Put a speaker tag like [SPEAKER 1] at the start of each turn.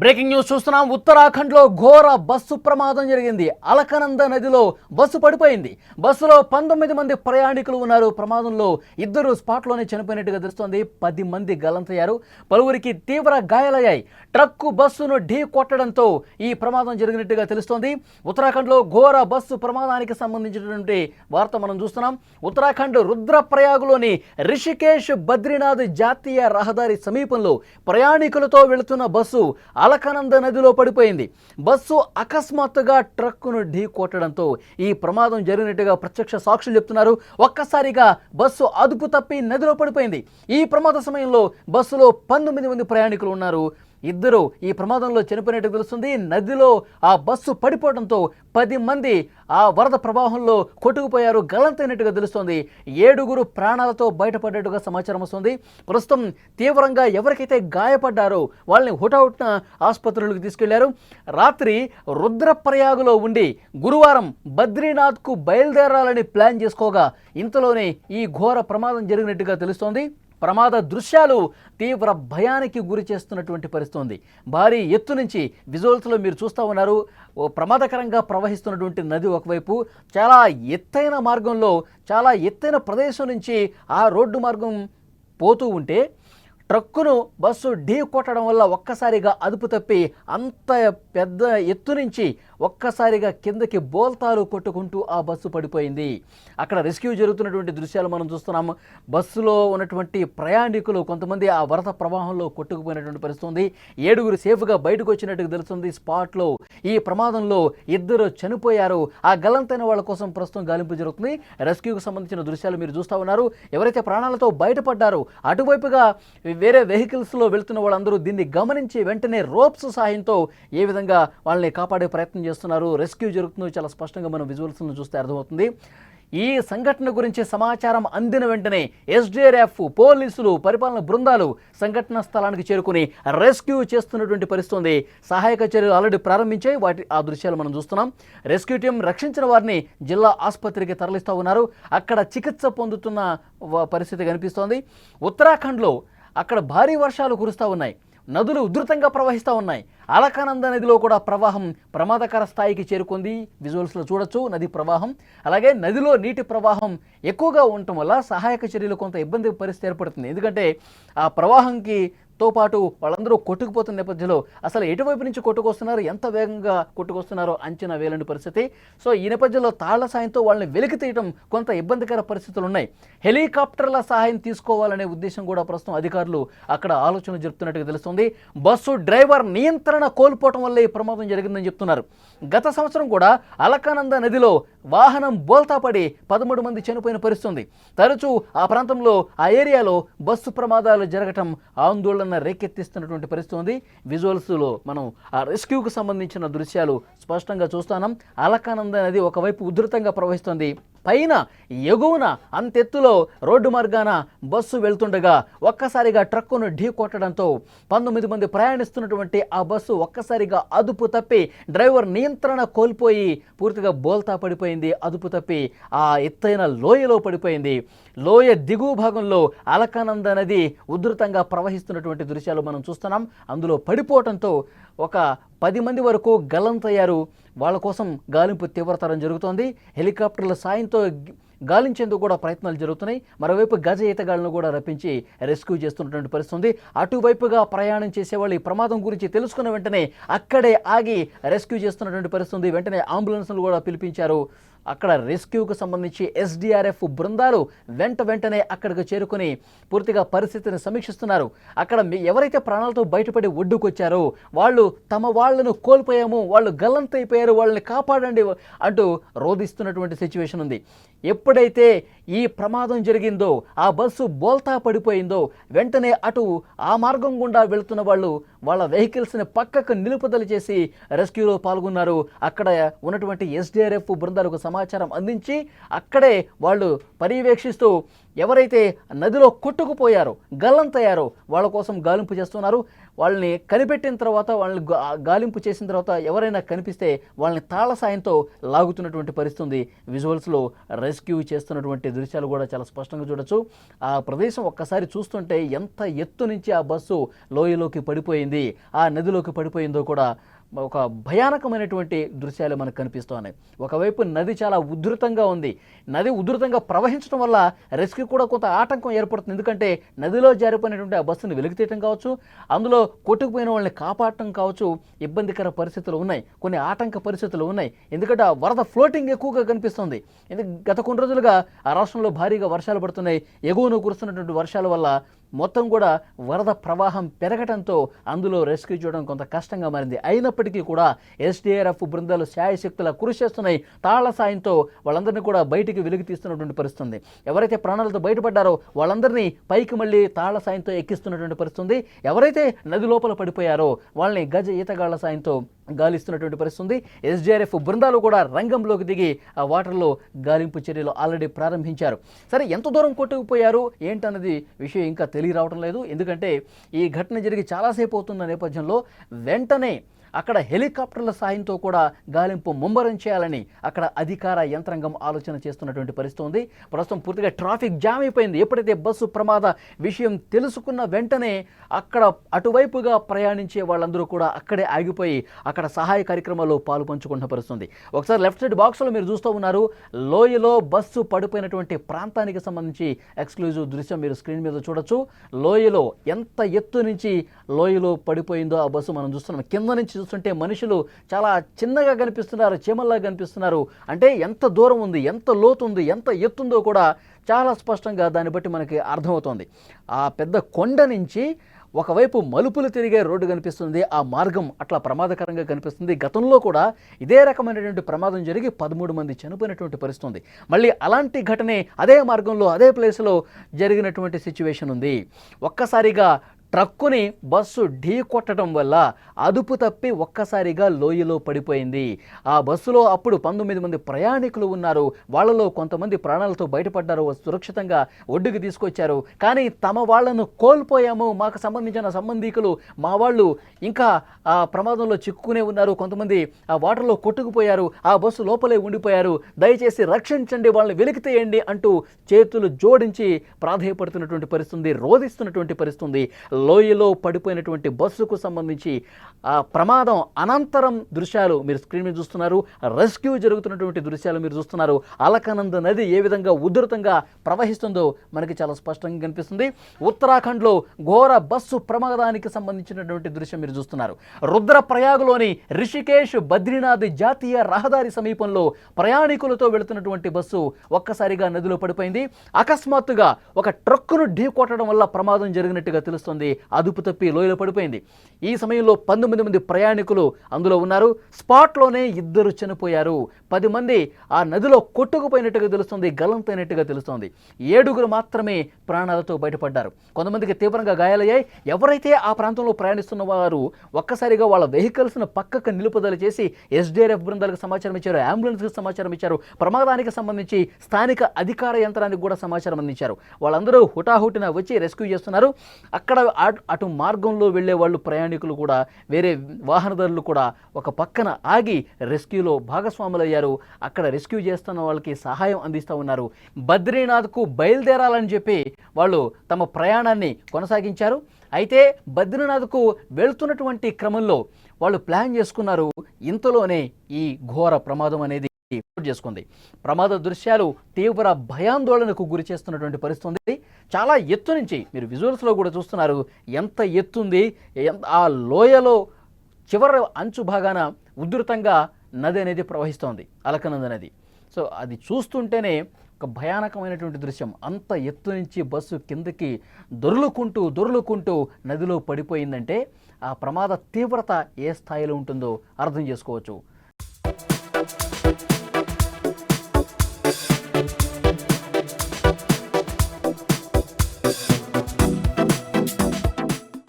[SPEAKER 1] Breaking news చూస్తున్నాం. ఉత్తరాఖండ్లో ఘోర బస్సు ప్రమాదం జరిగింది. అలకనంద నదిలో బస్సు పడిపోయింది. బస్సులో పంతొమ్మిది మంది ప్రయాణికులు ఉన్నారు. ప్రమాదంలో ఇద్దరు స్పాట్లోనే చనిపోయినట్టుగా తెలుస్తోంది. పది మంది గల్లంతయ్యారు పలువురికి తీవ్ర గాయాలయ్యాయి. ట్రక్కు బస్సును ఢీ కొట్టడంతో ఈ ప్రమాదం జరిగినట్టుగా తెలుస్తోంది. ఉత్తరాఖండ్లో ఘోర బస్సు ప్రమాదానికి సంబంధించినటువంటి వార్త మనం చూస్తున్నాం. ఉత్తరాఖండ్ రుద్రప్రయాగ్లోని రిషికేశ్ బద్రీనాథ్ జాతీయ రహదారి సమీపంలో ప్రయాణికులతో వెళుతున్న బస్సు అలకనంద నదిలో పడిపోయింది. బస్సు అకస్మాత్తుగా ట్రక్కును ఢీ కొట్టడంతో ఈ ప్రమాదం జరిగినట్టుగా ప్రత్యక్ష సాక్షులు చెప్తున్నారు. ఒక్కసారిగా బస్సు అదుపు తప్పి నదిలో పడిపోయింది. ఈ ప్రమాద సమయంలో బస్సులో పంతొమ్మిది మంది ప్రయాణికులు ఉన్నారు. ఇద్దరు ఈ ప్రమాదంలో చనిపోయినట్టు తెలుస్తుంది. నదిలో ఆ బస్సు పడిపోవడంతో పది మంది ఆ వరద ప్రవాహంలో కొట్టుకుపోయారు. గలంతైనట్టుగా తెలుస్తోంది. ఏడుగురు ప్రాణాలతో బయటపడ్డట్టుగా సమాచారం వస్తుంది. ప్రస్తుతం తీవ్రంగా ఎవరికైతే గాయపడ్డారో వాళ్ళని హుటాహుట్న ఆసుపత్రులకు తీసుకెళ్ళారు. రాత్రి రుద్రప్రయాగులో ఉండి గురువారం బద్రీనాథ్కు బయలుదేరాలని ప్లాన్ చేసుకోగా ఇంతలోనే ఈ ఘోర ప్రమాదం జరిగినట్టుగా తెలుస్తోంది. ప్రమాద దృశ్యాలు తీవ్ర భయానికి గురి చేస్తున్నటువంటి పరిస్థితి ఉంది భారీ ఎత్తు నుంచి విజువల్స్లో మీరు చూస్తూ ఉన్నారు. ఓ ప్రమాదకరంగా ప్రవహిస్తున్నటువంటి నది ఒకవైపు చాలా ఎత్తైన మార్గంలో చాలా ఎత్తైన ప్రదేశం నుంచి ఆ రోడ్డు మార్గం పోతూ ఉంటే ట్రక్కును బస్సు ఢీ కొట్టడం వల్ల ఒక్కసారిగా అదుపు తప్పి అంత పెద్ద ఎత్తు నుంచి ఒక్కసారిగా కిందకి బోల్తాలు కొట్టుకుంటూ ఆ బస్సు పడిపోయింది. అక్కడ రెస్క్యూ జరుగుతున్నటువంటి దృశ్యాలు మనం చూస్తున్నాము బస్సులో ఉన్నటువంటి ప్రయాణికులు కొంతమంది ఆ వరద ప్రవాహంలో కొట్టుకుపోయినటువంటి పరిస్థితి ఉంది ఏడుగురు సేఫ్గా బయటకు వచ్చినట్టుగా తెలుస్తుంది. స్పాట్లో ఈ ప్రమాదంలో ఇద్దరు చనిపోయారు. ఆ గల్లంతైన వాళ్ళ కోసం ప్రస్తుతం గాలింపు జరుగుతుంది. రెస్క్యూకి సంబంధించిన దృశ్యాలు మీరు చూస్తూ ఉన్నారు. ఎవరైతే ప్రాణాలతో బయటపడ్డారో అటువైపుగా వేరే వెహికల్స్లో వెళ్తున్న వాళ్ళందరూ దీన్ని గమనించి వెంటనే రోప్స్ సహాయంతో ఏ విధంగా వాళ్ళని కాపాడే ప్రయత్నం చేస్తున్నారు. రెస్క్యూ జరుగుతుందో చాలా స్పష్టంగా మనం విజువల్స్ను చూస్తే అర్థమవుతుంది. ఈ సంఘటన గురించి సమాచారం అందిన వెంటనే ఎస్డీఆర్ఎఫ్ పోలీసులు పరిపాలన బృందాలు సంఘటన స్థలానికి చేరుకుని రెస్క్యూ చేస్తున్నటువంటి పరిస్థితుంది. సహాయక చర్యలు ఆల్రెడీ ప్రారంభించాయి. వాటి ఆ దృశ్యాలు మనం చూస్తున్నాం. రెస్క్యూ టీం రక్షించిన వారిని జిల్లా ఆసుపత్రికి తరలిస్తూ ఉన్నారు. అక్కడ చికిత్స పొందుతున్న పరిస్థితి కనిపిస్తోంది. ఉత్తరాఖండ్లో అక్కడ భారీ వర్షాలు కురుస్తూ ఉన్నాయి. నదులు ఉధృతంగా ప్రవహిస్తూ ఉన్నాయి. అలకానంద నదిలో కూడా ప్రవాహం ప్రమాదకర స్థాయికి చేరుకుంది. విజువల్స్లో చూడొచ్చు నది ప్రవాహం. అలాగే నదిలో నీటి ప్రవాహం ఎక్కువగా ఉండటం వల్ల సహాయక చర్యలు కొంత ఇబ్బంది పరిస్థితి ఏర్పడుతుంది. ఎందుకంటే ఆ ప్రవాహంకి తో పాటు వాళ్ళందరూ కొట్టుకుపోతున్న నేపథ్యంలో అసలు ఎటువైపు నుంచి కొట్టుకొస్తున్నారు? ఎంత వేగంగా కొట్టుకొస్తున్నారో అంచనా వేయలేని పరిస్థితి. సో ఈ నేపథ్యంలో తాళ్ళ సాయంతో వాళ్ళని వెలికి తీయడం కొంత ఇబ్బందికర పరిస్థితులు ఉన్నాయి. హెలికాప్టర్ల సహాయం తీసుకోవాలనే ఉద్దేశం కూడా ప్రస్తుతం అధికారులు అక్కడ ఆలోచన జరుపుతున్నట్టుగా తెలుస్తుంది. బస్సు డ్రైవర్ నియంత్రణ కోల్పోవటం వల్ల ఈ ప్రమాదం జరిగిందని చెప్తున్నారు. గత సంవత్సరం కూడా అలకానంద నదిలో వాహనం బోల్తా పడి పదమూడు మంది చనిపోయిన పరిస్థితుంది. తరచూ ఆ ప్రాంతంలో ఆ ఏరియాలో బస్సు ప్రమాదాలు జరగటం ఆందోళన రేకెత్తిస్తున్నటువంటి పరిస్థితి ఉంది విజువల్స్లో మనం ఆ రెస్క్యూకు సంబంధించిన దృశ్యాలు స్పష్టంగా చూస్తున్నాం. అలకానంద నది ఒకవైపు ఉధృతంగా ప్రవహిస్తుంది. పైన ఎగువన అంతెత్తులో రోడ్డు మార్గాన బస్సు వెళ్తుండగా ఒక్కసారిగా ట్రక్కును ఢీ కొట్టడంతో పంతొమ్మిది మంది ప్రయాణిస్తున్నటువంటి ఆ బస్సు ఒక్కసారిగా అదుపు తప్పి డ్రైవర్ నియంత్రణ కోల్పోయి పూర్తిగా బోల్తా పడిపోయింది. అదుపు తప్పి ఆ ఎత్తైన లోయలో పడిపోయింది. లోయ దిగువ భాగంలో అలకానంద నది ఉధృతంగా ప్రవహిస్తున్నటువంటి దృశ్యాలు మనం చూస్తున్నాం. అందులో పడిపోవటంతో ఒక పది మంది వరకు గల్లంతయ్యారు వాళ్ళ కోసం గాలింపు తీవ్రతరం జరుగుతోంది. హెలికాప్టర్ల సాయంతో గాలించేందుకు కూడా ప్రయత్నాలు జరుగుతున్నాయి. మరోవైపు గజ ఈతగాళ్ళను కూడా రప్పించి రెస్క్యూ చేస్తున్నటువంటి పరిస్థితి ఉంది అటువైపుగా ప్రయాణం చేసేవాళ్ళు ఈ ప్రమాదం గురించి తెలుసుకున్న వెంటనే అక్కడే ఆగి రెస్క్యూ చేస్తున్నటువంటి పరిస్థితి ఉంది వెంటనే అంబులెన్స్లు కూడా పిలిపించారు. అక్కడ రెస్క్యూకు సంబంధించి ఎస్డిఆర్ఎఫ్ బృందాలు వెంట వెంటనే అక్కడికి చేరుకుని పూర్తిగా పరిస్థితిని సమీక్షిస్తున్నారు. అక్కడ ఎవరైతే ప్రాణాలతో బయటపడి ఒడ్డుకొచ్చారో వాళ్ళు తమ వాళ్ళను కోల్పోయాము వాళ్ళు గల్లంతైపోయారు వాళ్ళని కాపాడండి అంటూ రోధిస్తున్నటువంటి సిచ్యువేషన్ ఉంది. ఎప్పుడైతే ఈ ప్రమాదం జరిగిందో ఆ బస్సు బోల్తా పడిపోయిందో వెంటనే అటు ఆ మార్గం గుండా వెళుతున్న వాళ్ళు వాళ్ళ వెహికల్స్ని పక్కకు నిలుపుదల చేసి రెస్క్యూలో పాల్గొన్నారు. అక్కడ ఉన్నటువంటి ఎస్డిఆర్ఎఫ్ బృందాలకు సమాచారం అందించి అక్కడే వాళ్ళు పర్యవేక్షిస్తూ ఎవరైతే నదిలో కొట్టుకుపోయారో గల్లంతయ్యారో వాళ్ళ కోసం గాలింపు చేస్తున్నారు. వాళ్ళని కనిపెట్టిన తర్వాత వాళ్ళని గాలింపు చేసిన తర్వాత ఎవరైనా కనిపిస్తే వాళ్ళని తాళ సాయంతో లాగుతున్నటువంటి పరిస్థితి ఉంది విజువల్స్లో రెస్క్యూ చేస్తున్నటువంటి దృశ్యాలు కూడా చాలా స్పష్టంగా చూడొచ్చు. ఆ ప్రదేశం ఒక్కసారి చూస్తుంటే ఎంత ఎత్తు నుంచి ఆ బస్సు లోయలోకి పడిపోయింది ఆ నదిలోకి పడిపోయిందో కూడా ఒక భయానకమైనటువంటి దృశ్యాలు మనకు కనిపిస్తూ ఉన్నాయి ఒకవైపు నది చాలా ఉధృతంగా ఉంది. నది ఉధృతంగా ప్రవహించడం వల్ల రెస్క్యూ కూడా కొంత ఆటంకం ఏర్పడుతుంది. ఎందుకంటే నదిలో జారిపోయినటువంటి ఆ బస్సును వెలికితీయటం కావచ్చు అందులో కొట్టుకుపోయిన వాళ్ళని కాపాడటం కావచ్చు ఇబ్బందికర పరిస్థితులు ఉన్నాయి. కొన్ని ఆటంక పరిస్థితులు ఉన్నాయి. ఎందుకంటే ఆ వరద ఫ్లోటింగ్ ఎక్కువగా కనిపిస్తుంది. ఎందుకు గత కొన్ని రోజులుగా ఆ రాష్ట్రంలో భారీగా వర్షాలు పడుతున్నాయి. ఎగువను కురుస్తున్నటువంటి వర్షాల వల్ల మొత్తం కూడా వరద ప్రవాహం పెరగడంతో అందులో రెస్క్యూ చేయడం కొంత కష్టంగా మారింది. అయినప్పటికీ కూడా ఎస్డీఆర్ఎఫ్ బృందాలు శాయశక్తుల కృషి చేస్తున్నాయి. తాళ్ళ సాయంతో వాళ్ళందరినీ కూడా బయటికి వెలుగు తీస్తున్నటువంటి పరిస్థితుంది. ఎవరైతే ప్రాణాలతో బయటపడ్డారో వాళ్ళందరినీ పైకి మళ్ళీ తాళ్ళ సాయంతో ఎక్కిస్తున్నటువంటి పరిస్థితుంది. ఎవరైతే నది లోపల పడిపోయారో వాళ్ళని గజ ఈతగాళ్ళ సాయంతో గాలిస్తున్నటువంటి పరిస్థితుంది. ఎస్డిఆర్ఎఫ్ ఎస్డీఆర్ఎఫ్ బృందాలు కూడా రంగంలోకి దిగి ఆ వాటర్లో గాలింపు చర్యలు ఆల్రెడీ ప్రారంభించారు. సరే ఎంత దూరం కొట్టుకుపోయారు? ఏంటన్నది విషయం ఇంకా తెలియరావటం లేదు. ఎందుకంటే ఈ ఘటన జరిగి చాలాసేపు అవుతున్న నేపథ్యంలో వెంటనే అక్కడ హెలికాప్టర్ల సాయంతో కూడా గాలింపు ముమ్మరం చేయాలని అక్కడ అధికార యంత్రాంగం ఆలోచన చేస్తున్నటువంటి పరిస్థితి ఉంది. ప్రస్తుతం పూర్తిగా ట్రాఫిక్ జామ్ అయిపోయింది. ఎప్పుడైతే బస్సు ప్రమాద విషయం తెలుసుకున్న వెంటనే అక్కడ అటువైపుగా ప్రయాణించే వాళ్ళందరూ కూడా అక్కడే ఆగిపోయి అక్కడ సహాయ కార్యక్రమాల్లో పాలు పంచుకుంటున్న పరిస్థితి ఒకసారి లెఫ్ట్ సైడ్ బాక్స్లో మీరు చూస్తూ ఉన్నారు. లోయలో బస్సు పడిపోయినటువంటి ప్రాంతానికి సంబంధించి ఎక్స్క్లూజివ్ దృశ్యం మీరు స్క్రీన్ మీద చూడొచ్చు. లోయలో ఎంత ఎత్తు నుంచి లోయలో పడిపోయిందో ఆ బస్సు మనం చూస్తున్నాం. కింద నుంచి చూస్తుంటే మనుషులు చాలా చిన్నగా కనిపిస్తున్నారు చీమల్లా కనిపిస్తున్నారు. అంటే ఎంత దూరం ఉంది ఎంత లోతు ఉంది ఎంత ఎత్తుందో కూడా చాలా స్పష్టంగా దాన్ని బట్టి మనకి అర్థమవుతోంది. ఆ పెద్ద కొండ నుంచి ఒకవైపు మలుపులు తిరిగే రోడ్డు కనిపిస్తుంది ఆ మార్గం అట్లా ప్రమాదకరంగా కనిపిస్తుంది. గతంలో కూడా ఇదే రకమైనటువంటి ప్రమాదం జరిగి పదమూడు మంది చనిపోయినటువంటి పరిస్థితుంది. మళ్ళీ అలాంటి ఘటనే అదే మార్గంలో అదే ప్లేస్లో జరిగినటువంటి సిచ్యువేషన్ ఉంది. ఒక్కసారిగా ట్రక్కుని బస్సు ఢీ కొట్టడం వల్ల అదుపు తప్పి ఒక్కసారిగా లోయలో పడిపోయింది. ఆ బస్సులో అప్పుడు పంతొమ్మిది మంది ప్రయాణికులు ఉన్నారు. వాళ్ళలో కొంతమంది ప్రాణాలతో బయటపడ్డారు. సురక్షితంగా ఒడ్డుకి తీసుకొచ్చారు. కానీ తమ వాళ్ళను కోల్పోయాము. మాకు సంబంధించిన సంబంధికులు మా వాళ్ళు ఇంకా ఆ ప్రమాదంలో చిక్కుకునే ఉన్నారు. కొంతమంది ఆ వాటర్లో కొట్టుకుపోయారు. ఆ బస్సు లోపలే ఉండిపోయారు. దయచేసి రక్షించండి. వాళ్ళని వెలికితేయండి అంటూ చేతులు జోడించి ప్రాధేయపడుతున్నటువంటి పరిస్థితి రోధిస్తున్నటువంటి పరిస్థితి లోయలో పడిపోయినటువంటి బస్సుకు సంబంధించి ఆ ప్రమాదం అనంతరం దృశ్యాలు మీరు స్క్రీన్ మీద చూస్తున్నారు. రెస్క్యూ జరుగుతున్నటువంటి దృశ్యాలు మీరు చూస్తున్నారు. అలకనంద నది ఏ విధంగా ఉధృతంగా ప్రవహిస్తుందో మనకి చాలా స్పష్టంగా కనిపిస్తుంది. ఉత్తరాఖండ్లో ఘోర బస్సు ప్రమాదానికి సంబంధించినటువంటి దృశ్యం మీరు చూస్తున్నారు. రుద్రప్రయాగ్లోని రిషికేష్ బద్రీనాథ్ జాతీయ రహదారి సమీపంలో ప్రయాణికులతో వెళుతున్నటువంటి బస్సు ఒక్కసారిగా నదిలో పడిపోయింది. అకస్మాత్తుగా ఒక ట్రక్కును ఢీ కొట్టడం వల్ల ప్రమాదం జరిగినట్టుగా తెలుస్తుంది. అదుపు తప్పి లోయలో పడిపోయింది. ఈ సమయంలో పంతొమ్మిది మంది ప్రయాణికులు అందులో ఉన్నారు. స్పాట్లోనే ఇద్దరు చనిపోయారు. పది మంది ఆ నదిలో కొట్టుకుపోయినట్టుగా తెలుస్తుంది గలంతైనట్టుగా తెలుస్తోంది. ఏడుగురు మాత్రమే ప్రాణాలతో బయటపడ్డారు. కొంతమందికి తీవ్రంగా గాయాలయ్యాయి. ఎవరైతే ఆ ప్రాంతంలో ప్రయాణిస్తున్న వారు ఒక్కసారిగా వాళ్ళ వెహికల్స్ను పక్కకు నిలుపుదల చేసి ఎస్డిఆర్ఎఫ్ బృందాలకు సమాచారం ఇచ్చారు అంబులెన్స్కి సమాచారం ఇచ్చారు ప్రమాదానికి సంబంధించి స్థానిక అధికార యంత్రానికి కూడా సమాచారం అందించారు. వాళ్ళందరూ హుటాహుటిన వచ్చి రెస్క్యూ చేస్తున్నారు. అక్కడ అటు- అటు మార్గంలో వెళ్ళే వాళ్ళు ప్రయాణికులు కూడా వేరే వాహనదారులు కూడా ఒక పక్కన ఆగి రెస్క్యూలో భాగస్వాములయ్యారు. అక్కడ రెస్క్యూ చేస్తున్న వాళ్ళకి సహాయం అందిస్తూ ఉన్నారు. బద్రీనాథ్కు బయలుదేరాలని చెప్పి వాళ్ళు తమ ప్రయాణాన్ని కొనసాగించారు. అయితే బద్రీనాథ్కు వెళ్తున్నటువంటి క్రమంలో వాళ్ళు ప్లాన్ చేసుకున్నారు. ఇంతలోనే ఈ ఘోర ప్రమాదం అనేది చేసుకుంది. ప్రమాద దృశ్యాలు తీవ్ర భయాందోళనకు గురి చేస్తున్నటువంటి పరిస్థితి ఉంది చాలా ఎత్తు నుంచి మీరు విజువల్స్లో కూడా చూస్తున్నారు. ఎంత ఎత్తుంది ఎంత ఆ లోయలో చివరి అంచు భాగాన ఉధృతంగా నది అనేది ప్రవహిస్తోంది. అలకనంద నది. సో అది చూస్తుంటేనే ఒక భయానకమైనటువంటి దృశ్యం. అంత ఎత్తు నుంచి బస్సు కిందకి దొర్లుకుంటూ దొర్లుకుంటూ నదిలో పడిపోయిందంటే ఆ ప్రమాద తీవ్రత ఏ స్థాయిలో ఉంటుందో అర్థం చేసుకోవచ్చు.